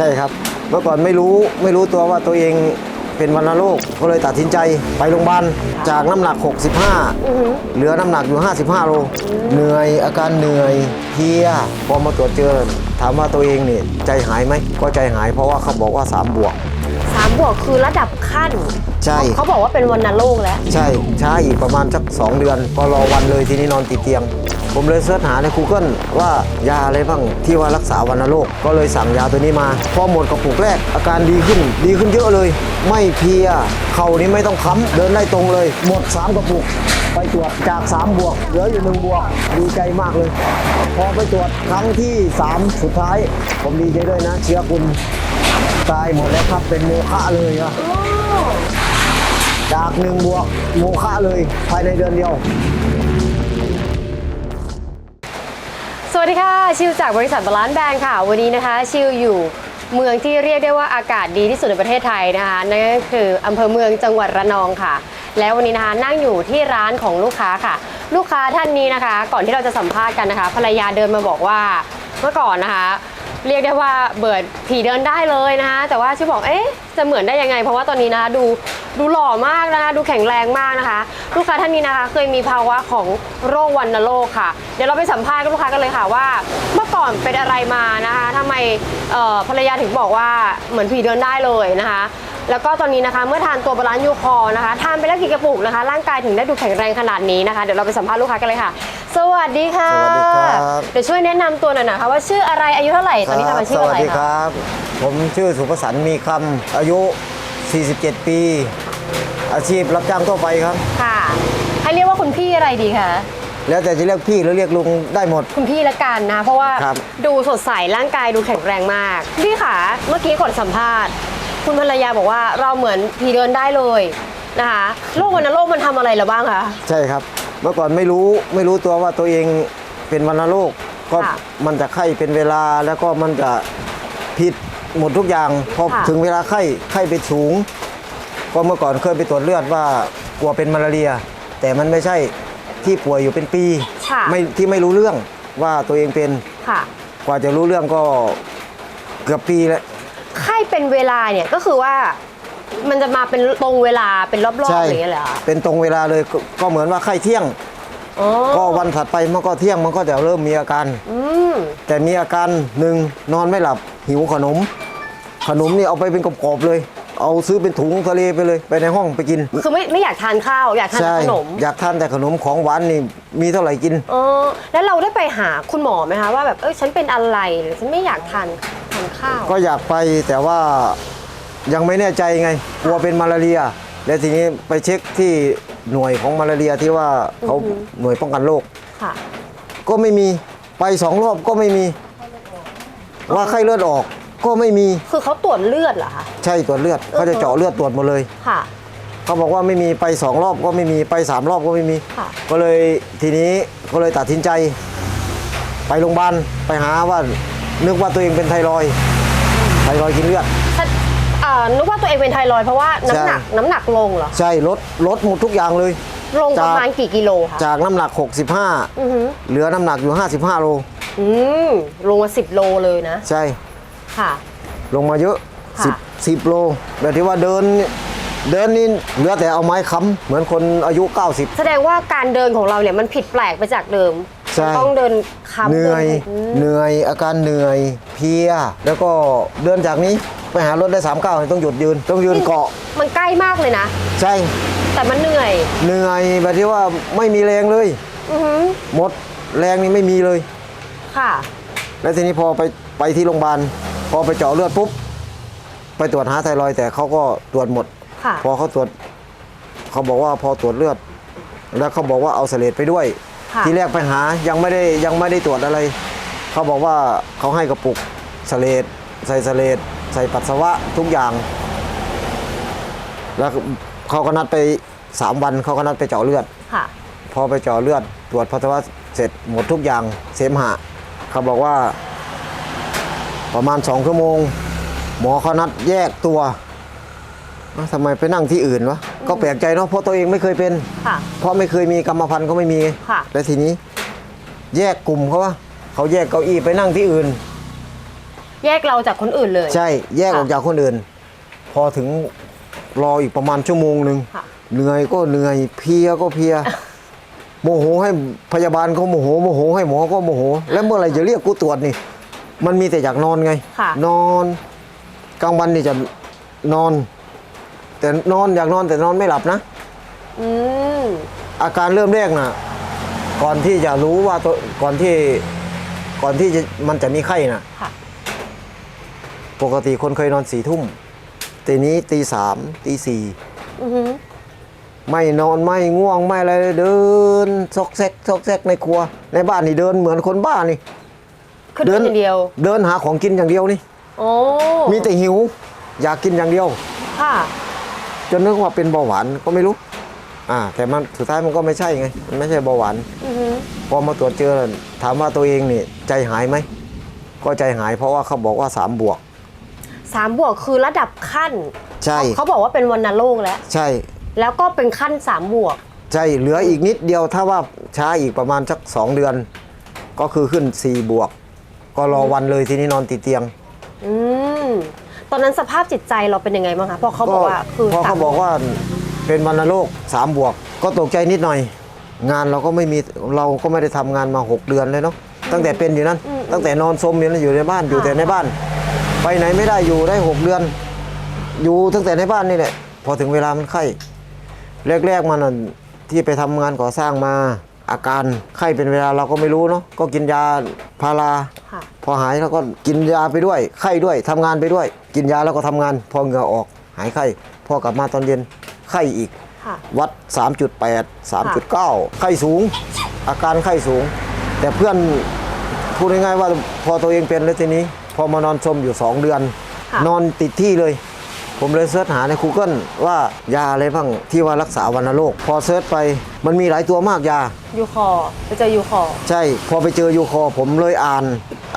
ช่ครับเมื่อก่อนไม่รู้ไม่รู้ตัวว่าตัวเองเป็นวัณโรคก็เลยตัดสินใจไปโรงพยาบาลจากน้ำหนัก 65 เหลือน้ำหนักอยู่ 55 โล เหนื่อยอาการเหนื่อยเพลียพอมาตรวจเจอ ถามว่าตัวเองนี่ใจหายไหม ก็ใจหายเพราะว่าเขาบอกว่า 3 บวกสามบวกคือระดับขั้น ใช่ เขาบอกว่าเป็นวัณโรคแล้ว ใช่ช้าอีกประมาณสัก 2 เดือน ก็รอวันเลยทีนี้นอนติดเตียง ผมเลยเสิร์ชหาใน Google ว่ายาอะไรบ้างที่ว่ารักษาวัณโรคก็เลยสั่งยาตัวนี้มา พอหมดกระปุกแรกอาการดีขึ้น ดีขึ้นเยอะเลย ไม่เพลียเข่านี้ไม่ต้องค้ำเดินได้ตรงเลย หมด 3 กระปุก ไปตรวจจาก 3 บวก เหลืออยู่หนึ่งบวก ดีใจมากเลย พอไปตรวจครั้งที่ 3 สุดท้าย ผมดีใจด้วยนะ เชื้อคุณตายหมดแล้วครับเป็นโมฆะเลยอะจากหนึ่งบวกโมฆะเลยภายในเดือนเดียว วัสดีค่ะ ชิวจากบริษัทบาลานซ์แบงค์ค่ะ วันนี้นะคะ ชิวอยู่เมืองที่เรียกได้ว่าอากาศดีที่สุดในประเทศไทยนะคะนั่นก็คืออำเภอเมืองจังหวัดระนองค่ะ แล้ววันนี้นะคะนั่งอยู่ที่ร้านของลูกค้าค่ะ ลูกค้าท่านนี้นะคะ ก่อนที่เราจะสัมภาษณ์กันนะคะ ภรรยาเดินมาบอกว่าเมื่อก่อนนะคะ เรียกได้ว่าเบิดผีเดินได้เลยนะคะแต่ว่าชิวบอกเอ๊ะจะเหมือนได้ยังไง เพราะว่าตอนนี้นะคะดูดูหล่อมากนะคะดูแข็งแรงมากนะคะ ลูกค้าท่านนี้นะคะ เคยมีภาวะของโรควันโรคค่ะ เดี๋ยวเราไปสัมภาษณ์กับลูกค้ากันเลยค่ะว่า เมื่อก่อนเป็นอะไรมานะคะทำไมภรรยาถึงบอกว่าเหมือนผีเดินได้เลยนะคะ แล้วก็ตอนนี้นะคะเมื่อทานตัวบาลานซ์ยูคอร์นะคะทานไปแล้วกี่กระปุกนะคะ ร่างกายถึงได้ดูแข็งแรงขนาดนี้นะคะเดี๋ยวเราไปสัมภาษณ์ลูกค้ากันเลยค่ะ สวัสดีค่ะสวัสดีครับ เดี๋ยวช่วยแนะนำตัวหน่อยนะคะว่าชื่ออะไรอายุเท่าไหร่ตอนนี้ทำอาชีพสอะวัไรสดีคคะรับ ผมชื่อสุภสันต์มีคำอายุ 47 ปี อาชีพรับจ้างทั่วไปครับ ค่ะให้เรียกว่าคุณพี่อะไรดีคะแล้วแต่จะเรียกพี่หรือเรียกลุงได้หมด คุณพี่ละกันนะเพราะว่าครับ ดูสดใสร่างกายดูแข็งแรงมากพี่ขาเมื่อกี้ก่อนสัมภาษณ์ คุณภรรยาบอกว่าเราเหมือนผีเดินได้เลยนะคะโรควัณโรคมันทำอะไรเราบ้างคะ ใช่ครับเมื่อก่อนไม่รู้ไม่รู้ตัวว่าตัวเองเป็นวัณโรคก็ค่ะมันจะไข้เป็นเวลาแล้วก็มันจะผิดหมดทุกอย่างพอค่ะ ถึงเวลาไข้ไข้ไปสูง ก็เมื่อก่อนเคยไปตรวจเลือดว่ากลัวเป็นมาลาเรีย แต่มันไม่ใช่ที่ป่วยอยู่เป็นปีค่ะ ไม่ที่ไม่รู้เรื่องว่าตัวเองเป็นค่ะ กว่าจะรู้เรื่องก็เกือบปีแล้ว ไข้เป็นเวลาเนี่ยก็คือว่ามันจะมาเป็นตรงเวลาเป็นรอบๆใช่อย่างเงี้ยเหรอคะเป็นตรงเวลาเลยก็ก็เหมือนว่าไข้เที่ยง อ๋อก็วันถัดไปมันก็เที่ยงมันก็จะเริ่มมีอาการ อืมแต่มีอาการหนึ่งนอนไม่หลับหิวขนม ขนมนี่เอาไปเป็นกรอบๆเลย เอาซื้อเป็นถุงทะเลไปเลยไปในห้องไปกินคือไม่ไม่อยากทานข้าวอยากทานใช่ขนมอยากทานแต่ขนมของหวานนี่มีเท่าไหร่กินอ๋อแล้วเราได้ไปหาคุณหมอไหมคะว่าแบบเอ้ยฉันเป็นอะไรหรือฉันไม่อยากทานทาน ข้าว ก็อยากไปแต่ว่ายังไม่แน่ใจไงกลัวเป็นมาลาเรีย แล้วทีนี้ไปเช็คที่หน่วยของมาลาเรียที่ว่าเขาหน่วยป้องกันโรคค่ะ ก็ไม่มีไปสองรอบก็ไม่มี ว่าไข้เลือดออกก็ไม่มีคือเขาตรวจเลือดเหรอคะ ใช่ตรวจเลือดเขาจะเจาะเลือดตรวจหมดเลย ค่ะ เขาบอกว่าไม่มีไปสองรอบก็ไม่มีไปสามรอบก็ไม่มี ค่ะ ก็เลยทีนี้ก็เลยตัดสินใจ ไปโรงพยาบาลไปหาว่า นึกว่าตัวเองเป็นไทรอยด์ไทรอยด์กินเลือดถ้าอ่านึกว่าตัวเองเป็นไทรอยด์เพราะว่าน้ำหนักใช่ น้ำหนักลงเหรอ ใช่ลดลดหมดทุกอย่างเลย ลงประมาณจาก กี่กิโลคะจากน้ำหนัก อือหือ65 เหลือน้ำหนักอยู่ 55 โล อืมลงมาสิบโลเลยนะ ใช่ ค่ะ ลงมาเยอะค่ะ 10 10 โล แบบที่ว่าเดินเดินนี่เหลือแต่เอาไม้ค้ำเหมือนคนอายุ 90 แสดงว่าการเดินของเราเนี่ยมันผิดแปลกไปจากเดิม ใช่ ต้องเดินคำเหนื่อยดิอืมเหนื่อย อาการเหนื่อย เพลีย แล้วก็เดินจากนี้ไปหารถได้3ามเก้าต้องหยุดยืน ต้องยืนเกาะ มันใกล้มากเลยนะ ใช่ แต่มันเหนื่อย เหนื่อยแบบที่ว่าไม่มีแรงเลย อือหือหมดแรงนี่ไม่มีเลย ค่ะ แล้วทีนี้พอไปไปที่โรงพยาบาล พอไปเจาะเลือดปุ๊บ ไปตรวจหาไทรอยด์แต่เขาก็ตรวจหมด ค่ะ พอเขาตรวจ เขาบอกว่าพอตรวจเลือด แล้วเขาบอกว่าเอาเสลดไปด้วยค่ะ ทีแรกไปหายังไม่ได้ยังไม่ได้ตรวจอะไร เขาบอกว่าเขาให้กระปุกเสลดใส่เสลดใส่ปัสสาวะทุกอย่าง แล้วเขาก็นัดไปสามวันเขาก็นัดไปเจาะเลือดค่ะพอไปเจาะเลือด ตรวจปัสสาวะเสร็จหมดทุกอย่างเสมหะ เขาบอกว่า ประมาณสองชั่วโมง หมอเขานัดแยกตัว เอ้าทำไมไปนั่งที่อื่นวะก็แปลกใจเนาะเพราะตัวเองไม่เคยเป็น ค่ะ เพราะไม่เคยมีกรรมพันธุ์ก็ไม่มี ค่ะ แล้วทีนี้ แยกกลุ่มเขาว่าเขาแยกเก้าอี้ไปนั่งที่อื่น แยกเราจากคนอื่นเลย ใช่แยกค่ะออกจากคนอื่น พอถึงรออีกประมาณชั่วโมงหนึ่งค่ะ เหนื่อยก็เหนื่อยเพลียก็เพลีย โมโหให้พยาบาลก็โมโหโมโหให้หมอก็โมโห แล้วเมื่อไหรจะเรียกกูตรวจนี่ มันมีแต่อยากนอนไง ค่ะ นอน กลางวันนี่จะนอน แต่นอนอยากนอนแต่นอนไม่หลับนะ อืมอาการเริ่มแรกนะก่อนที่จะรู้ว่าตัวก่อนที่ก่อนที่จะมันจะมีไข้นะค่ะ ปกติคนเคยนอนสี่ทุ่มตีนี้ตีสามตีสี่อือหือไม่นอนไม่ง่วงไม่อะไรเลยเดินซอกแซกซอกแซกในครัว ในบ้านนี่เดินเหมือนคนบ้านี่ คือเดินอย่างเดียว เดินหาของกินอย่างเดียวนี่ โอ้มีแต่หิว อยากกินอย่างเดียว ค่ะ จนนึกว่าเป็นเบาหวานก็ไม่รู้ อ่า แต่มันสุดท้ายมันก็ไม่ใช่ไง มันไม่ใช่เบาหวานอือหือพอมาตรวจเจอถามว่าตัวเองนี่ใจหายไหมก็ใจหายเพราะว่าเขาบอกว่า3บวกสามบวกคือระดับขั้นใช่เขาบอกว่าเป็นวันโรคแล้ว ใช่ แล้วก็เป็นขั้นสามบวก ใช่เหลืออีกนิดเดียวถ้าว่าช้าอีกประมาณสักสองเดือน ก็คือขึ้น4บวก ก็รอวันเลยทีนี้นอนติดเตียง อืม ตอนนั้นสภาพจิตใจเราเป็นยังไงบ้างคะเพราะเขาบอกว่าคือพอเขาสมบอกว่าเป็นวัณโรคสามบวก ก็ตกใจนิดหน่อย งานเราก็ไม่มีเราก็ไม่ได้ทำงานมา 6 เดือนเลยเนาะตั้งแต่เป็นอยู่นั้น ตั้งแต่นอนสมอยู่นั้นอยู่ในบ้านอยู่แต่ในบ้าน ไปไหนไม่ได้อยู่ได้ 6 เดือน อยู่ตั้งแต่ในบ้านนี่แหละพอถึงเวลามันไข้แรกๆมันนะที่ไปทำงานก่อสร้างมา อาการไข้เป็นเวลาเราก็ไม่รู้เนาะก็กินยาพาราค่ะพอหายแล้วก็กินยาไปด้วย ไข้ด้วยทำงานไปด้วย กินยาแล้วก็ทำงาน พอเหงื่อออก หายไข้ พอกลับมาตอนเย็นไข้อีก ค่ะ วัด 3.8 3.9 ไข้สูง อาการไข้สูง แต่เพื่อนพูดง่ายๆว่าพอตัวเองเป็นแล้วทีนี้ พอมานอนชมอยู่ 2 เดือน ค่ะ นอนติดที่เลย ผมเลยเสิร์ชหาใน Google ว่ายาอะไรบ้างที่ว่ารักษาวัณโรค พอเสิร์ชไปมันมีหลายตัวมากยา ยูคอไปเจอยูคอใช่ พอไปเจอยูคอผมเลยอ่าน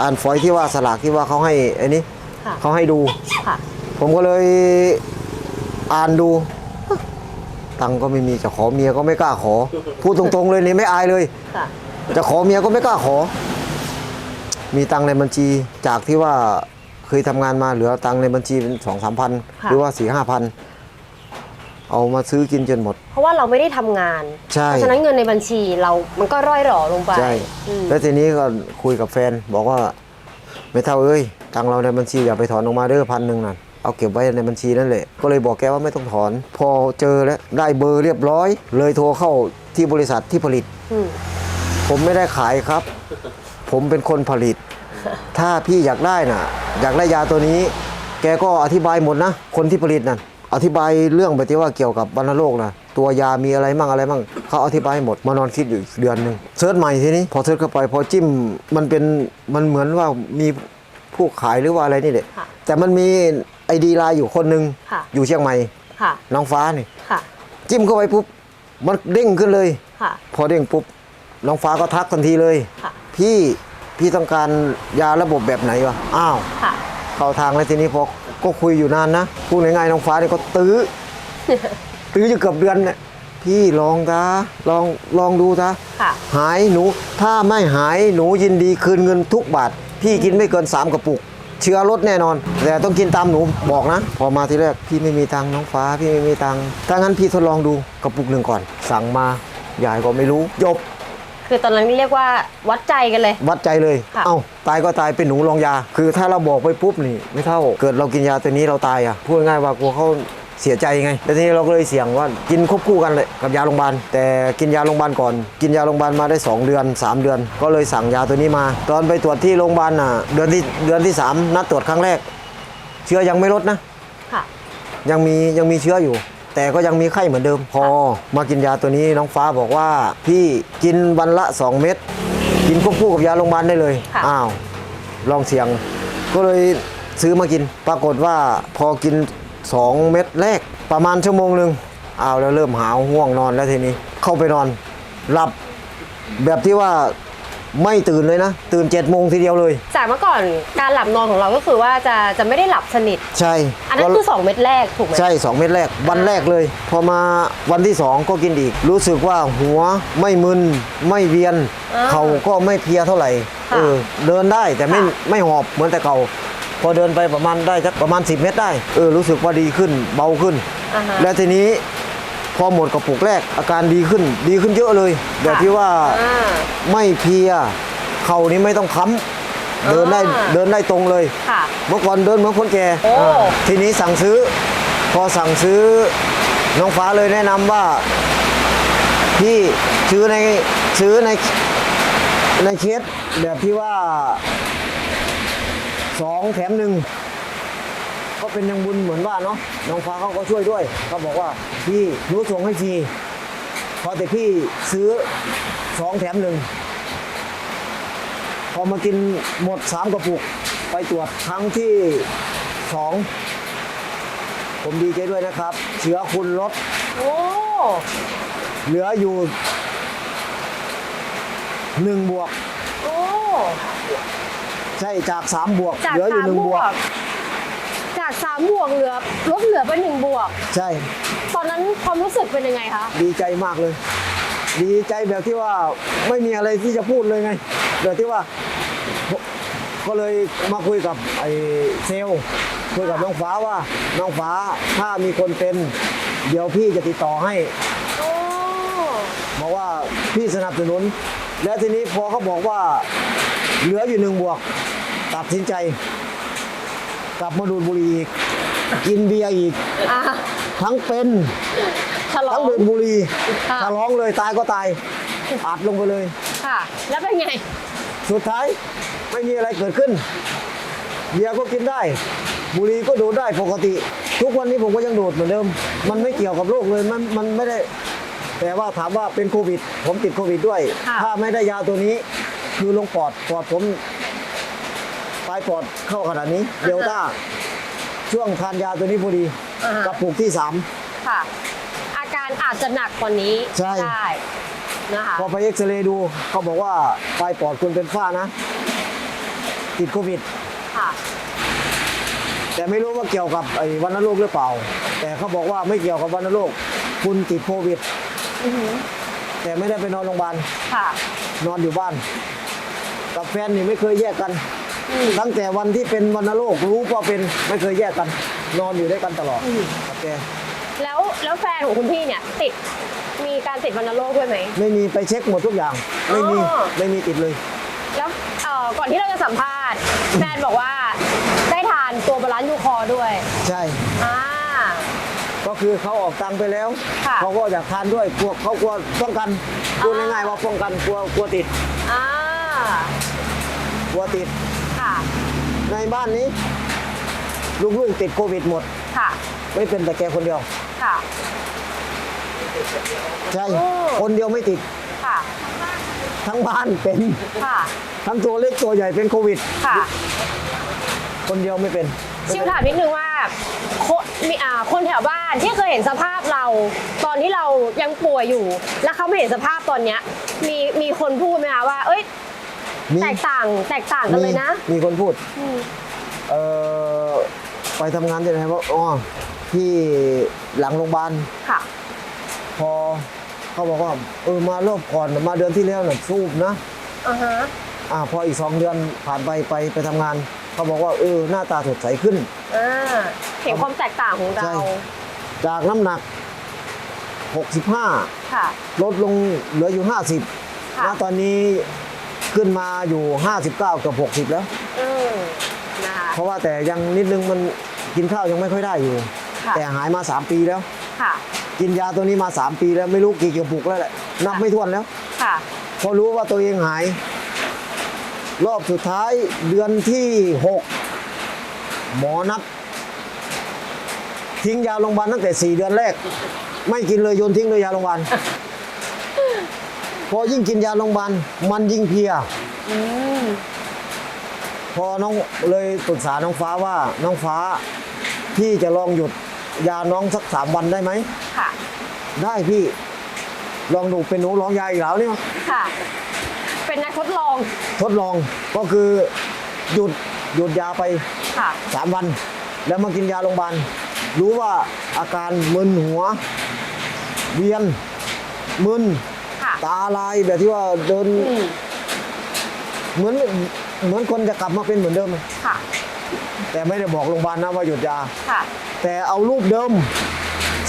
อ่านฝอยที่ว่าสลากที่ว่าเขาให้ไอ้นี้ค่ะเขาให้ดู ค่ะ ผมก็เลยอ่านดู ตังค์ก็ไม่มีจะขอเมียก็ไม่กล้าขอ พูดตรงๆเลยนี่ไม่อายเลย ค่ะ จะขอเมียก็ไม่กล้าขอ มีตังค์ในบัญชีจากที่ว่าเค ยทำงานมาเหลือตังค์ในบัญชีเป็นสองสามพันค่ะหรือว่าสี่ห้าพันเอามาซื้อกินจนหมด เพราะว่าเราไม่ได้ทำงาน ใช่ เพราะฉะนั้นเงินในบัญชีเรามันก็ร่อยหรอลงไปใช่ อืมแล้วทีนี้ก็คุยกับแฟนบอกว่าไม่เท่าเอ้ยตังค์เราในบัญชีอย่าไปถอนออกมาเด้อพันหนึ่งนั่นเอาเก็บไว้ในบัญชีนั่นแหละก็เลยบอกแกว่าไม่ต้องถอน พอเจอแล้วได้เบอร์เรียบร้อย เลยโทรเข้าที่บริษัทที่ผลิต อืมผมไม่ได้ขายครับ ผมเป็นคนผลิต ถ้าพี่อยากได้น่ะ อยากได้ยาตัวนี้ แกก็อธิบายหมดนะ คนที่ผลิตน่ะอธิบายเรื่องแบบที่ว่าเกี่ยวกับวัณโรคนะตัวยามีอะไรมั่งอะไรมั่งเขาอธิบายให้หมดมานอนคิดอยู่อีกเดือนหนึ่งเซิร์ชใหม่ทีนี้ พอเซิร์ชเข้าไปพอจิ้มมันเป็นมันเหมือนว่ามีผู้ขายหรือว่าอะไรนี่แหละค่ะแต่มันมีไอดีไลน์อยู่คนหนึ่งค่ะ อยู่เชียงใหม่ค่ะ น้องฟ้านี่ ค่ะ จิ้มเข้าไปปุ๊บมันเด้งขึ้นเลย ค่ะ พอเด้งปุ๊บน้องฟ้าก็ทักทันทีเลย ค่ะ พี่ พี่ต้องการยาระบบแบบไหนวะอ้าวค่ะ เข้าทางแล้วทีนี้พอก็คุยอยู่นานนะพูดง่ายๆน้องฟ้าเนี่ยก็ตื้อ ตื้ออยู่เกือบเดือนเนี่ยพี่ลองตาลองลองดูตาค่ะ หายหนูถ้าไม่หายหนูยินดีคืนเงินทุกบาท พี่กินไม่เกิน 3 กระปุก เชื้อลดแน่นอน แต่ต้องกินตามหนูบอกนะ พอมาทีแรกพี่ไม่มีตังค์น้องฟ้า พี่ไม่มีตังค์ถ้างั้นพี่ทดลองดูกระปุกหนึ่งก่อน สั่งมายายก็ไม่รู้จบ คือตอนนั้นเรียกว่าวัดใจกันเลย วัดใจเลย ค่ะ เอ้าตายก็ตายเป็นหนูลองยา คือถ้าเราบอกไปปุ๊บนี่ไม่เท่า เกิดเรากินยาตัวนี้เราตายอะ พูดง่ายๆว่ากลัวเขาเสียใจไงแต่ทีนี้เราก็เลยเสี่ยงว่ากินควบคู่กันเลยกับยาโรงพยาบาล แต่กินยาโรงพยาบาลก่อน กินยาโรงพยาบาลมาได้ 2 เดือน 3 เดือน ก็เลยสั่งยาตัวนี้มา ตอนไปตรวจที่โรงพยาบาลน่ะ เดือนที่เดือนที่3นัดตรวจครั้งแรก เชื้อยังไม่ลดนะ ค่ะ ยังมียังมีเชื้ออยู่ แต่ก็ยังมีไข้เหมือนเดิมพอ มากินยาตัวนี้น้องฟ้าบอกว่า พี่กินวันละ 2 เม็ดกินควบคู่กับยาโรงพยาบาลได้เลย ค่ะ อ้าว ลองเสียง ก็เลยซื้อมากิน ปรากฏว่าพอกิน 2 เม็ดแรก ประมาณชั่วโมงหนึ่งอ้าวแล้วเริ่มหาวง่วงนอนแล้วทีนี้ เข้าไปนอน หลับแบบที่ว่า ไม่ตื่นเลยนะ ตื่น7จ็ดโมงทีเดียวเลย จากเมื่อก่อนการหลับนอนของเราก็คือว่าจะจะไม่ได้หลับสนิท ใช่อันนั้นคือ 2 เม็ดแรกถูกไหมใช่ 2 เม็ดแรกวันแรกเลย พอมาวันที่ 2 ก็กินอีก รู้สึกว่าหัวไม่มึน ไม่เวียนอ่าเขาก็ไม่เพลียเท่าไหร่ค่ะเออเดินได้แต่ไม่ค่ะไม่หอบเหมือนแต่เก่าพอเดินไปประมาณได้สักประมาณ 10 เมตรได้เออรู้สึกว่าดีขึ้นเบาขึ้นอ่าฮะและทีนี้ พอหมดกระปุกแรกอาการดีขึ้นดีขึ้นเยอะเลยแบบที่ว่าอ่า ไม่เพลียเข่านี้ไม่ต้องค้ำเดินได้อ่า เดินได้ตรงเลย ค่ะ เมื่อก่อนเดินเหมือนคนแก่โอ้ อ่าทีนี้สั่งซื้อ พอสั่งซื้อน้องฟ้าเลยแนะนำว่า พี่ซื้อในซื้อในในเคสแบบที่ว่าสองแถมหนึ่งก็ เป็นยังบุญเหมือนว่าเนาะน้องฟ้าเขาก็ช่วยด้วย เขาบอกว่าพี่รู้ส่งให้ฟรีพอแต่พี่ซื้อสองแถมหนึ่งพอมากินหมดสามกระปุกไปตรวจครั้งที่สองผมดีใจด้วยนะครับ เชื้อคุณลดโอ้เหลืออยู่หนึ่งบวก โอ้ ใช่จากสามบวก จากเหลืออยู่สามหนึ่งบบววกกจาก สามบวกเหลือลดเหลือเป็นหนึ่งบวก ใช่ ตอนนั้นความรู้สึกเป็นยังไงคะดีใจมากเลย ดีใจแบบที่ว่าไม่มีอะไรที่จะพูดเลยไงแบบที่ว่า ก็เลยมาคุยกับไอ้เซลลคุยกับน้องฟ้าว่าน้องฟ้าถ้ามีคนเป็นเดี๋ยวพี่จะติดต่อให้โอ้บอกว่าพี่สนับสนุน แล้วทีนี้พอเขาบอกว่าเหลืออยู่หนึ่งบวก ตัดสินใจ กลับมาดูดบุหรี่อีก กินเบียร์อีก อะทั้งเป็น ฉลอทั้งงดูดบุหรี่ค่ะถ้าร้องเลยตายก็ตายอัดลงไปเลย ค่ะ แล้วเป็นไง สุดท้ายไม่มีอะไรเกิดขึ้น เบียร์ก็กินได้ บุหรี่ก็ดูดได้ปกติ ทุกวันนี้ผมก็ยังดูดเหมือนเดิม มันไม่เกี่ยวกับโรคเลยมันมันไม่ได้ แต่ว่าถามว่าเป็นโควิด ผมติดโควิดด้วย ค่ะ ถ้าไม่ได้ยาตัวนี้ คือลงปอดปอดผมปลายปอดเข้าขนาดนี้เดลต้าช่วงทานยาตัวนี้พอดีอ่าฮะ กระปุกที่สาม ค่ะ อาการอาจจะหนักกว่านี้ใช่ ได้นะคะ พอไปเอ็กซเรย์ดูเขาบอกว่าปลายปอดคุณเป็นฝ้านะ ติดโควิด ค่ะ แต่ไม่รู้ว่าเกี่ยวกับไอ้วัณโรคหรือเปล่า แต่เขาบอกว่าไม่เกี่ยวกับวัณโรคคุณติดโควิด อือหือแต่ไม่ได้ไปนอนโรงพยาบาลค่ะ นอนอยู่บ้าน กับแฟนนี่ไม่เคยแยกกันอืม ตั้งแต่วันที่เป็นวัณโรครู้ว่าเป็นไม่เคยแยกกัน นอนอยู่ด้วยกันตลอดอืมกับแกแล้วแล้วแฟนของคุณพี่เนี่ยติดมีการติดวัณโรคด้วยไหม ไม่มีไปเช็คหมดทุกอย่าง ไม่มีอ๋อ ไม่มีติดเลย แล้วเอ่อก่อนที่เราจะสัมภาษณ์ แฟนบอกว่าได้ทานตัวบาลานซ์ยูคอร์ด้วยใช่ อ่า ก็คือเขาออกตังค์ไปแล้ว ค่ะเขาก็อยากทานด้วยกลัวเขากลัวป้องกันพูดอ่า ง่ายๆว่าป้องกันกลัวกลัวติดอ่ากลัวติดค่ะ ในบ้านนี้ ลูกๆติดโควิดหมด ค่ะ ไม่เป็นแต่แกคนเดียว ค่ะ ใช่ โอ้ คนเดียวไม่ติด ค่ะ ทั้งบ้านเป็น ค่ะ ทั้งตัวเล็กตัวใหญ่เป็นโควิด ค่ะ คนเดียวไม่เป็นชิวถามนิดนึงว่าคนมีอ่าคนแถวบ้านที่เคยเห็นสภาพเรา ตอนที่เรายังป่วยอยู่ แล้วเขาไม่เห็นสภาพตอนเนี้ย มีมีคนพูดไหมคะว่า เอ้ย มี แตกต่างแตกต่างกันเลยนะมีคนพูด อืมเออไปทำงานที่ไหนว่าอ๋อที่หลังโรงพยาบาลค่ะ พอเขาบอกว่าเออมารอบก่อนมาเดือนที่แล้วน่ะสูบนะอ่าฮะ อ่าพออีกสองเดือนผ่านไปไปไปทำงานเขาบอกว่าเออหน้าตาสดใสขึ้น อ่า เห็นความแตกต่างของเรา ใช่ จากน้ำหนัก 65 ค่ะ ลดลงเหลืออยู่ 50ค่ะ ณตอนนี้ ขึ้นมาอยู่ 59เกับ60 แล้วอืมนะคะเพราะว่าแต่ยังนิดนึงมันกินข้าวยังไม่ค่อยได้อยู่ ค่ะแต่หายมา 3 ปีแล้ว ค่ะ กินยาตัวนี้มา 3 ปีแล้วไม่รู้กี่กระปุกแล้วแหละนับไม่ถ้วนแล้ว ค่ะ พอรู้ว่าตัวเองหาย รอบสุดท้ายเดือนที่6หมอนัดทิ้งยาโรงพยาบาลตั้งแต่4เดือนแรก ไม่กินเลยโยนทิ้งเลยยาโรงพยาบาล พอยิ่งกินยาโรงพยาบาลมันยิ่งเพลีย อืมพอน้องเลยปรึกษาน้องฟ้าว่าน้องฟ้าพี่จะลองหยุดยาน้องสักสามวันได้ไหม ค่ะ ได้พี่ ลองดูเป็นหนูลองยาอีกแล้วเนี่ยค่ะ เป็นนักทดลอง ทดลองก็คือหยุดหยุดยาไปค่ะ สามวัน แล้วมากินยาโรงพยาบาลรู้ว่าอาการมึนหัว เวียนมึนค่ะ ตาลายแบบที่ว่าเดินอืมเหมือนเหมือนคนจะกลับมาเป็นเหมือนเดิม ค่ะ แต่ไม่ได้บอกโรงพยาบาลนะว่าหยุดยา ค่ะ แต่เอารูปเดิม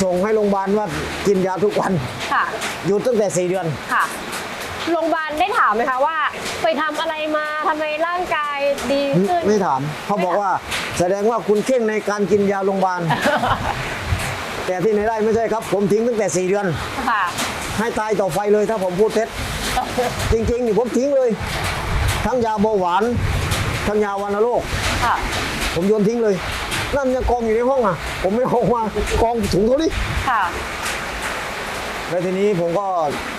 ส่งให้โรงพยาบาลว่ากินยาทุกวัน ค่ะ หยุดตั้งแต่สี่เดือน ค่ะ โรงพยาบาลได้ถามไหมคะว่า ไปทำอะไรมาทำไมร่างกายดีขึ้น ไม่ถามเขาบอกว่า แสดงว่าคุณเข่งในการกินยาโรงพยาบาล แต่ที่ไหนได้ไม่ใช่ครับ ผมทิ้งตั้งแต่สี่เดือน ค่ะ ให้ตายต่อไฟเลยถ้าผมพูดเท็จ จริงๆนี่ผมทิ้งเลย ทั้งยาเบาหวาน ทั้งยาวัณโรคค่ะผมโยนทิ้งเลยนั่นยังกองอยู่ในห้องอะ ผมไม่เอามากองถุงเท่านี้ค่ะ แล้วทีนี้ผมก็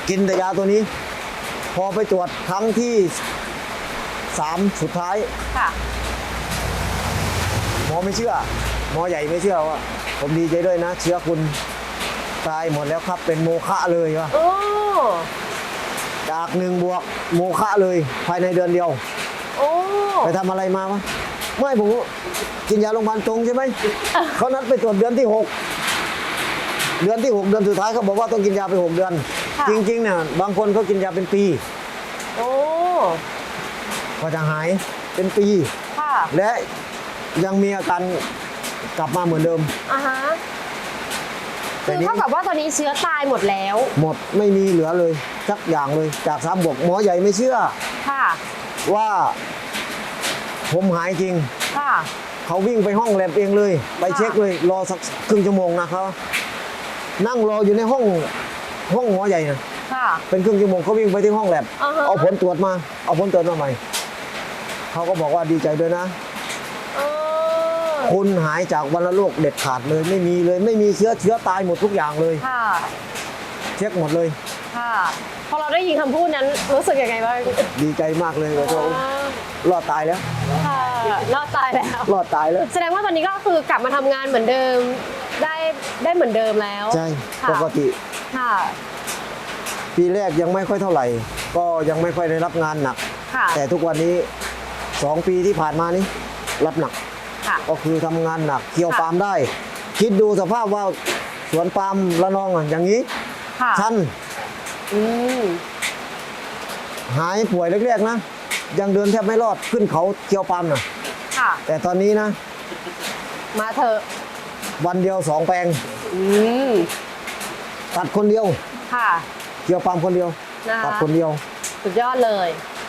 กินแต่ยาตัวนี้ พอไปตรวจครั้งที่สามสุดท้ายค่ะหมอไม่เชื่อหมอใหญ่ไม่เชื่อว่า ผมดีใจด้วยนะ เชื้อคุณ ตายหมดแล้วครับเป็นโมฆะเลยวะโอ้จากหนึ่งบวกโมฆะเลยภายในเดือนเดียว โอ้ไปทำอะไรมาวะไม่ผมกินยาโรงพยาบาลตรงใช่ไหมเขานัดไปตรวจเดือนที่หกเดือนที่หกเดือนสุดท้ายเขาบอกว่าต้องกินยาไปหกเดือนะจริงๆเนี่ยบางคนเขากินยาเป็นปี โอ้กว่าจะหายเป็นปีค่ะและยังมีอาการกลับมาเหมือนเดิมอ่าฮะ แต่คือนี้เท่ากับว่าตอนนี้เชื้อตายหมดแล้วหมดไม่มีเหลือเลยสักอย่างเลย จากสามบวกหมอใหญ่ไม่เชื่อ ค่ะว่าผมหายจริง ค่ะ เขาวิ่งไปห้องแลบเองเลย ไปเช็คเลย รอสักครึ่งชั่วโมงนะครับ นั่งรออยู่ในห้องห้องหมอใหญ่นะค่ะ เป็นครึ่งชั่วโมงเขาวิ่งไปที่ห้องแลบอ่าฮะ เอาผลตรวจมา เอาผลตรวจมาใหม่เขาก็บอกว่าดีใจด้วยนะเออ คุณหายจากวัณโรคเด็ดขาดเลยไม่มีเลยไม่มีเชื้อเชื้อตายหมดทุกอย่างเลยค่ะเช็คหมดเลยค่ะพอเราได้ยินคำพูดนั้นรู้สึกยังไงบ้างดีใจมากเลยว่าเขารอดตายแล้ว ค่ะรอดตายแล้ว รอดตายแล้ว แสดงว่าตอนนี้ก็คือกลับมาทำงานเหมือนเดิมได้ได้เหมือนเดิมแล้ว ใช่ค่ะ ปกติ ค่ะ ปีแรกยังไม่ค่อยเท่าไหร่ ก็ยังไม่ค่อยได้รับงานหนัก ค่ะแต่ทุกวันนี้สองปีที่ผ่านมานี้รับหนัก ค่ะ ก็คือทำงานหนักเกี่ยวค่ะ ปาล์มได้ คิดดูสภาพว่าสวนปาล์มละนองอะอย่างนี้ ค่ะชันอืมหายป่วยแรกๆนะ ยังเดินแทบไม่รอดขึ้นเขาเกี่ยวปาล์มนะค่ะ แต่ตอนนี้นะ มาเถอะวันเดียวสองแปลงอืมตัดคนเดียว ค่ะเกี่ยวปาล์มคนเดียว นะคะตัดคนเดียว สุดยอดเลย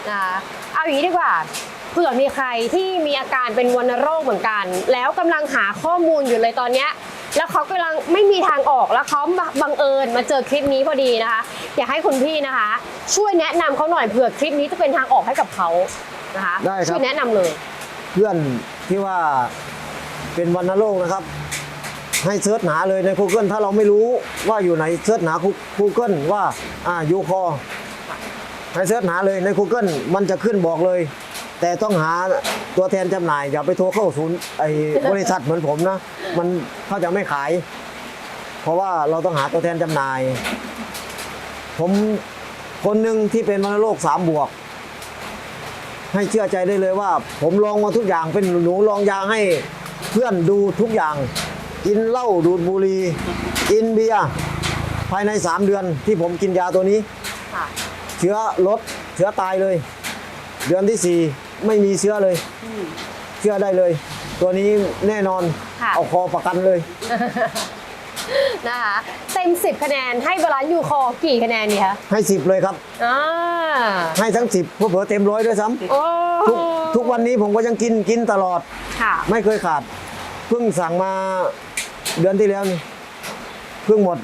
นะคะเอาอย่างนี้ดีกว่าเผื่อมีใครที่มีอาการเป็นวัณโรคเหมือนกัน แล้วกำลังหาข้อมูลอยู่เลยตอนเนี้ยแล้วเขากำลังไม่มีทางออกแล้วเขาบังเอิญมาเจอคลิปนี้พอดีนะคะ อยากให้คุณพี่นะคะ ช่วยแนะนำเขาหน่อยเผื่อคลิปนี้จะเป็นทางออกให้กับเขานะคะได้ครับช่วยแนะนำเลย เพื่อนที่ว่าเป็นวัณโรคนะครับ ให้เสิร์ชหาเลยใน Google ถ้าเราไม่รู้ว่าอยู่ไหนเสิร์ชหา Google ว่าอ่ายูคอให้เสิร์ชหาเลยใน Google มันจะขึ้นบอกเลย แต่ต้องหาตัวแทนจำหน่าย อย่าไปโทรเข้าศูนย์ไอ้บริษัทเหมือนผมนะ มันเขาจะไม่ขาย เพราะว่าเราต้องหาตัวแทนจำหน่าย ผมคนหนึ่งที่เป็นวัณโรคสามบวก ให้เชื่อใจได้เลยว่า ผมลองมาทุกอย่างเป็นหนูลองยาให้เพื่อนดูทุกอย่าง กินเหล้าดูดบุหรี่กินเบียร์ภายใน 3 เดือนที่ผมกินยาตัวนี้ค่ะเชื้อลดเชื้อตายเลย เดือนทีสี่4 ไม่มีเชื้อเลยเชื่อได้เลย ตัวนี้แน่นอน ค่ะ เอาคอประกันเลย นะคะเต็ม 10 คะแนนให้บาลานซ์ยูคอกี่คะแนนดีคะให้10เลยครับ อ่าให้ทั้ง10เพื่อเต็มร้อยด้วยซ้โอ้ำทุกทุกวันนี้ผมก็ยังกินกินตลอด ค่ะ ไม่เคยขาด เพิ่งสั่งมาเดือนที่แล้วนี่เพิ่งหมด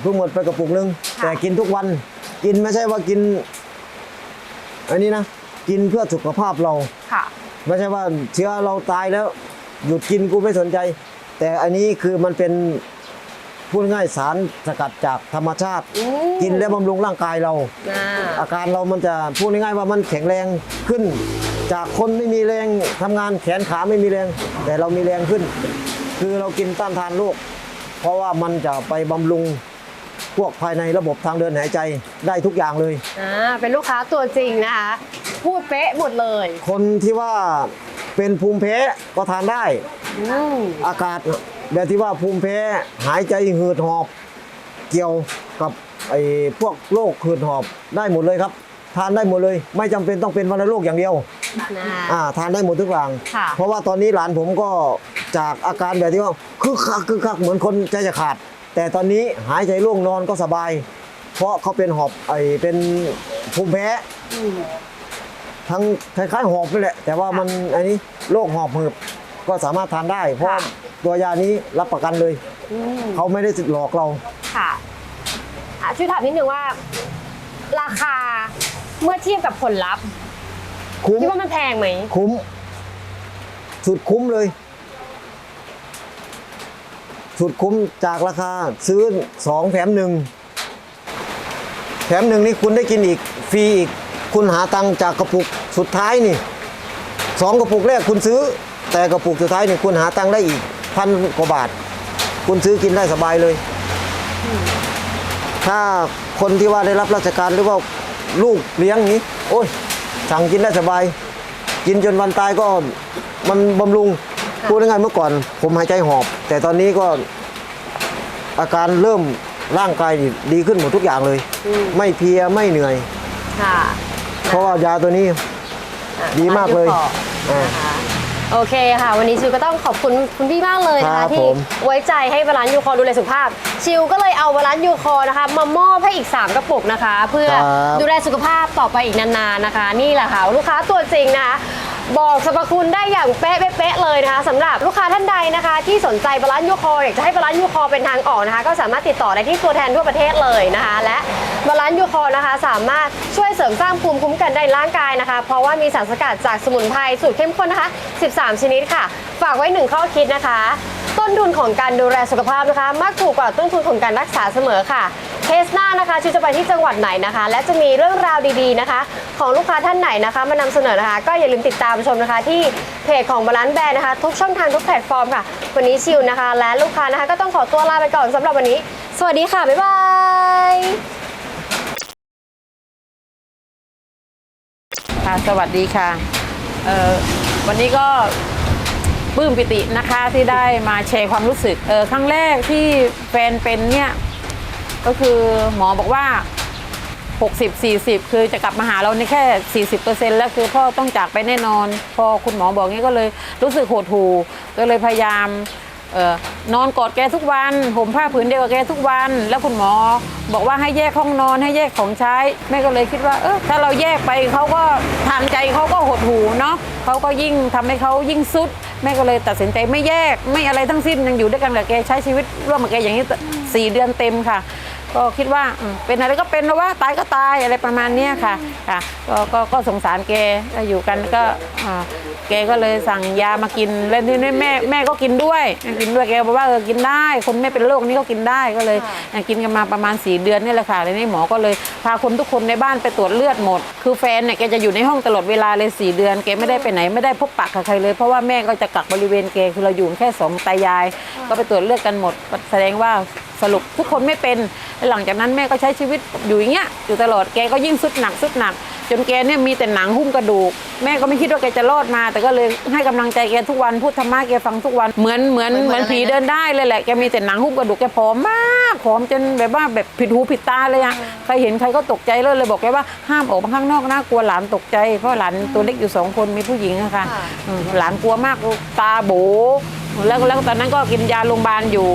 เพิ่งหมดไปกระปุกนึง ค่ะ แต่กินทุกวัน กินไม่ใช่ว่ากิน อันนี้นะ กินเพื่อสุขภาพเรา ค่ะ ไม่ใช่ว่าเชื้อเราตายแล้ว หยุดกินกูไม่สนใจ แต่อันนี้คือมันเป็นพูดง่ายสารสกัดจากธรรมชาติ อืม กินแล้วบำรุงร่างกายเรา อ่าอาการเรามันจะพูดง่ายๆว่ามันแข็งแรงขึ้น จากคนไม่มีแรงทำงานแขนขาไม่มีแรง แต่เรามีแรงขึ้น คือเรากินต้านทานโรคเพราะว่ามันจะไปบำรุงพวกภายในระบบทางเดินหายใจได้ทุกอย่างเลย อ่าเป็นลูกค้าตัวจริงนะคะ พูดเป๊ะหมดเลยคนที่ว่าเป็นภูมิแพ้ก็ทานได้ อืมอากาศแบบที่ว่าภูมิแพ้หายใจหืดหอบ เกี่ยวกับไอ้พวกโรคหืดหอบได้หมดเลยครับ ทานได้หมดเลย ไม่จำเป็นต้องเป็นวัณโรคอย่างเดียว นะ อ่าทานได้หมดทุกอย่าง ค่ะ เพราะว่าตอนนี้หลานผมก็จากอาการแบบที่ว่าคือคักคือคักเหมือนคนใจจะขาด แต่ตอนนี้หายใจโล่งนอนก็สบาย เพราะเขาเป็นหอบไอเป็นภูมิแพ้อืม ทั้งคล้ายๆหอบนี่แหละ แต่ว่ามันอันนี้โรคหอบหืบก็สามารถทานได้ เพราะค่ะตัวยานี้รับประกันเลย อืมเขาไม่ได้หลอกเรา ค่ะอะช่วยถามนิดนึงว่า ราคาเมื่อเทียบกับผลลัพธ์คุ้ม คิดว่ามันแพงไหมคุ้ม สุดคุ้มเลย สุดคุ้มจากราคาซื้อสองแถมหนึ่งแถมหนึ่งนี่คุณได้กินอีกฟรีอีก คุณหาตังค์จากกระปุกสุดท้ายนี่สองกระปุกแรกคุณซื้อ แต่กระปุกสุดท้ายนี่คุณหาตังค์ได้อีกพันกว่าบาท คุณซื้อกินได้สบายเลย ถ้าคนที่ว่าได้รับราชการหรือว่าลูกเลี้ยงนี้ โอ้ยสั่งกินได้สบาย กินจนวันตายก็มันบำรุงพูดง่ายๆเมื่อก่อน ผมหายใจหอบ แต่ตอนนี้ก็อาการเริ่มร่างกายนี่ดีขึ้นหมดทุกอย่างเลยอืมไม่เพลียไม่เหนื่อย ค่ะ เพราะว่ายาตัวนี้ อะดีมากเลยร้นอ่านะคะโอเคค่ะ วันนี้ชิวก็ต้องขอบคุณคุณพี่มากเลยนะครัคะบที่ผม ไว้ใจให้บาลานซ์ยูคอดูแลสุขภาพ ชิวก็เลยเอาบาลานซ์ยูคอนะคะมามอบให้อีก 3 กระปุกนะคะ เพื่อครับดูแลสุขภาพต่อไปอีกนานๆนะคะ นี่แหละค่ะ ลูกค้าตัวจริงนะคะ บอกสรรพคุณได้อย่างเป๊ะเป๊ะเลยนะคะสำหรับลูกค้าท่านใดนะคะ ที่สนใจบาลานซ์ยูคออยากจะให้บาลานซ์ยูคอเป็นทางออกนะคะ ก็สามารถติดต่อได้ที่ตัวแทนทั่วประเทศเลยนะคะ และบาลานซ์ยูคอนะคะ สามารถช่วยเสริมสร้างภูมิคุ้มกันได้ในร่างกายนะคะ เพราะว่ามีสารสกัดจากสมุนไพรสูตรเข้มข้นนะคะ 13 ชนิดค่ะ ฝากไว้หนึ่งข้อคิดนะคะ ต้นทุนของการดูแลสุขภาพนะคะมักถูกกว่าต้นทุนของการรักษาเสมอค่ะ เคสหน้านะคะชิวจะไปที่จังหวัดไหนนะคะ และจะมีเรื่องราวดีๆนะคะ ของลูกค้าท่านไหนนะคะ มานำเสนอนะคะ ก็อย่าลืมติดตามชมนะคะ ที่เพจของบาลานซ์แบรนด์นะคะ ทุกช่องทางทุกแพลตฟอร์มค่ะ วันนี้ชิวนะคะ และลูกค้านะคะก็ต้องขอตัวลาไปก่อนสำหรับวันนี้ สวัสดีค่ะบ๊ายบายค่ะสวัสดีค่ะเอ่อวันนี้ก็ปลื้มปิตินะคะที่ได้มาแชร์ความรู้สึกเออครั้งแรกที่แฟนเป็นเนี่ย ก็คือหมอบอกว่า 60 40 คือจะกลับมาหาเราในแค่ 40%แล้วคือพ่อต้องจากไปแน่นอน พอคุณหมอบอกงี้ก็เลยรู้สึกโหดหู่ก็เลยพยายามออนอนกอดแกทุกวันห่มผ้าผืนเดียวกับแกทุกวัน แล้วคุณหมอบอกว่าให้แยกห้องนอนให้แยกของใช้แม่ก็เลยคิดว่าเออถ้าเราแยกไปเขาก็ทางใจเขาก็หดหูเนาะเขาก็ยิ่งทำให้เขายิ่งสุด แม่ก็เลยตัดสินใจไม่แยกไม่อะไรทั้งสิ้นยังอยู่ด้วยกันกับแกใช้ชีวิตร่วมกับแกอย่างนี้สี่เดือนเต็มค่ะ ก็คิดว่าอืมเป็นอะไรก็เป็นแล้วว่าตายก็ตายอะไรประมาณเนี้ยค่ะค่ะก็ก็ก็สงสารแกก็อยู่กันก็อ่าแกก็เลยสั่งยามากินแล้วทีนี้แม่แม่ก็กินด้วยกินด้วยแกบอกว่าเออกินได้ คนไม่เป็นโรคนี้ก็กินได้ก็เลยอะกินกันมาประมาณ4เดือนนี่แหละค่ะแล้วนี่หมอก็เลยพาคนทุกคนในบ้านไปตรวจเลือดหมด คือแฟนเนี่ยแกจะอยู่ในห้องตลอดเวลาเลยสี่เดือนแกไม่ได้ไปไหนไม่ได้พบปะกับใครเลย เพราะว่าแม่ก็จะกักบริเวณแกคือเราอยู่แค่สองตายาย ก็ไปตรวจเลือดกันหมด แสดงว่า สรุปทุกคนไม่เป็นแล้วหลังจากนั้นแม่ก็ใช้ชีวิตอยู่อย่างเงี้ยอยู่ตลอดแกก็ยิ่งสุดหนักสุดหนัก จนแกเนี่ยมีแต่หนังหุ้มกระดูก แม่ก็ไม่คิดว่าแกจะรอดมา แต่ก็เลยให้กำลังใจแกทุกวันพูดธรรมะแกฟังทุกวันเหมือนเหมือนเหมือนเหมือนอะไรผีนะเดินได้เลยแหละแกมีแต่หนังหุ้มกระดูกแกผอมมากผอมจนแบบว่าแบบผิดหูผิดตาเลยอะใครเห็นใครก็ตกใจเลยเลยบอกแกว่าห้ามออกมาข้างนอกนะกลัวหลานตกใจเพราะหลานตัวเล็กอยู่สองคนมีผู้หญิงอะค่ะค่ะอืมหลานกลัวมากตาโบแล้วแล้วตอนนั้นก็กินยาโรงพยาบาลอยู่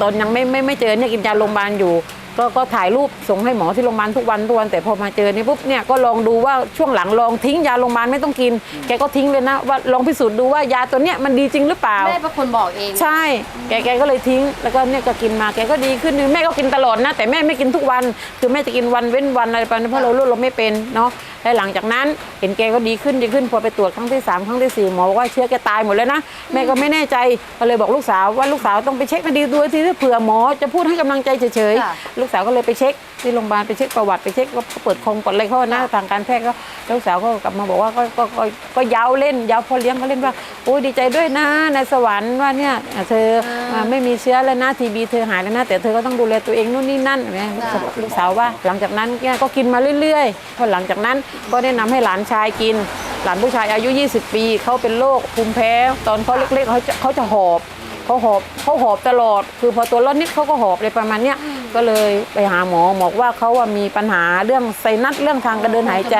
ตอนยังไม่ไม่ไม่เจอเนี่ยกินยาโรงพยาบาลอยู่ ก็ก็ถ่ายรูปส่งให้หมอที่โรงพยาบาลทุกวันทุกวันแต่พอมาเจอนี่ปุ๊บเนี่ยก็ลองดูว่าช่วงหลังลองทิ้งยาโรงพยาบาลไม่ต้องกิน แกก็ทิ้งเลยนะว่าลองพิสูจน์ดูว่ายาตัวเนี้ยมันดีจริงหรือเปล่า แม่เป็นคนบอกเอง ใช่ แกแกก็เลยทิ้ง แล้วก็เนี่ยก็กินมา แกก็ดีขึ้นแม่ก็กินตลอดนะ แต่แม่ไม่กินทุกวัน คือแม่จะกินวันเว้นวันอะไรไปเพราะเรารู้เราไม่เป็นเนาะ แล้วหลังจากนั้นเห็นแกก็ดีขึ้นดีขึ้นพอไปตรวจครั้งที่สามครั้งที่สี่หมอบอกว่าเชื้อแกตายหมดแล้วนะแม่ก็ไม่แน่ใจก็เลยบอกลูกสาวว่าลูกสาวต้องไปเช็คให้ดีด้วยที่เผื่อหมอจะพูดให้กำลังใจเฉยค่ะๆลูกสาวก็เลยไปเช็คที่โรงพยาบาลไปเช็คประวัติไปเช็คว่าเปิดคงเปิดอะไรเขาหน้าทางการแพทย์ก็ลูกสาวก็กลับมาบอกว่าก็ก็ก็ก็ยาวเล่นยาวพอเลี้ยงก็เล่นว่าโอ้ยดีใจด้วยนะในสวรรค์ว่าเนี่ยเธออ่าไม่มีเชื้อแล้วนะทีบีเธอหายแล้วนะแต่เธอก็ต้องดูแลตัวเองนู่นนี่นั่นนะค่ะลูกสาวว่าหลังจากนั้นเนี่ยก็กินมาเรื่อยๆพอหลังจากนั้นก็แนะนำให้หลานชายกิน หลานผู้ชายอายุ 20 ปีเขาเป็นโรคภูมิแพ้ ตอนเขาเล็กๆเขาจะเขาจะหอบเขาหอบเขาหอบตลอด คือพอตัวร้อนนิดเขาก็หอบเลยประมาณเนี้ยก็เลยไปหาหมอบอกว่าเขาว่ามีปัญหาเรื่องไซนัสเรื่องทางกระเดินหายใจ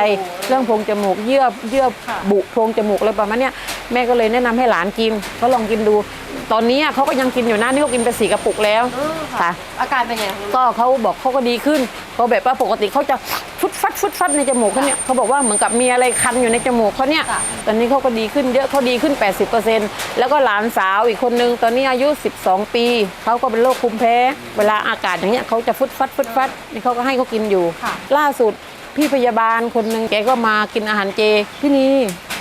เรื่องโพรงจมูกเยื่อเยื่อบุโพรงจมูกอะไรประมาณเนี้ยแม่ก็เลยแนะนำให้หลานกินเขาลองกินดู ตอนนี้เขาก็ยังกินอยู่นะนี่เขากินไปสี่กระปุกแล้วค่ะ อาการเป็นไงก็เขาบอกเขาก็ดีขึ้นเขาแบบว่าปกติเขาจะฟุดฟัดฟุดฟัดในจมูกเขาเนี่ยเขาบอกว่าเหมือนกับมีอะไรคันอยู่ในจมูกเขาเนี่ยค่ะตอนนี้เขาก็ดีขึ้นเยอะเขาดีขึ้น 80%แล้วก็หลานสาวอีกคนนึงตอนนี้อายุ 12 ปีเขาก็เป็นโรคภูมิแพ้ เวลาอากาศอย่างเงี้ยเขาจะฟุดฟัดฟุดฟัดนี่เขาก็ให้เขากินอยู่ค่ะล่าสุด พี่พยาบาลคนหนึ่งแกก็มากินอาหารเจพี่นี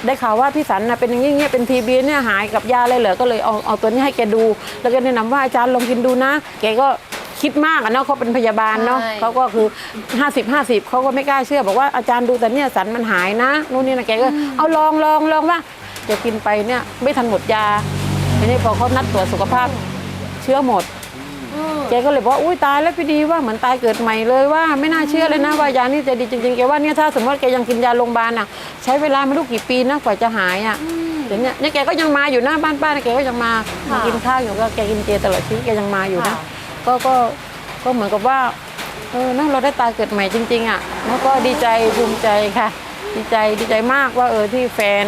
ได้ข่าวว่าพี่สันนะเป็นอย่างเงี้ยเป็นทีบีเนี่ยหายกับยาอะไรเหรอก็เลยเอาเอาตัวนี้ให้แกดู แล้วก็แนะนำว่าอาจารย์ลองกินดูนะ แกก็คิดมากอะเนาะเขาเป็นพยาบาลเนาะใช่เขาก็คือ 50 50เขาก็ไม่กล้าเชื่อ บอกว่าอาจารย์ดูแต่เนี่ยสันมันหายนะนู่นนี่นะแกก็เอาลองลองลองว่าจะกินไปเนี่ยไม่ทันหมดยาทีนี้พอเขานัดตรวจสุขภาพเชื้อหมด แกก็เลยบอกว่าอุ้ยตายแล้วพี่ดีว่าเหมือนตายเกิดใหม่เลยว่าไม่น่าเชื่อเลยนะว่ายานี่จะดีจริงๆแกว่าเนี่ยถ้าสมมติว่าแกยังกินยาโรงพยาบาลอะ ใช้เวลาไม่รู้กี่ปีนะกว่าจะหายอะเดี๋ยวเนี้เนี่ยแกก็ยังมาอยู่หน้าบ้านป้าเนี่ยแกก็ยังมามากินข้าวอยู่ก็แกกินเจตลอดชีวิตแกยังมาอยู่นะค่ะก็ก็ก็เหมือนกับว่าเออนะเราได้ตายเกิดใหม่จริง ๆ อะ แล้วก็ดีใจภูมิใจค่ะ ดีใจดีใจมากว่าเออที่แฟน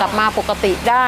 กลับมาปกติได้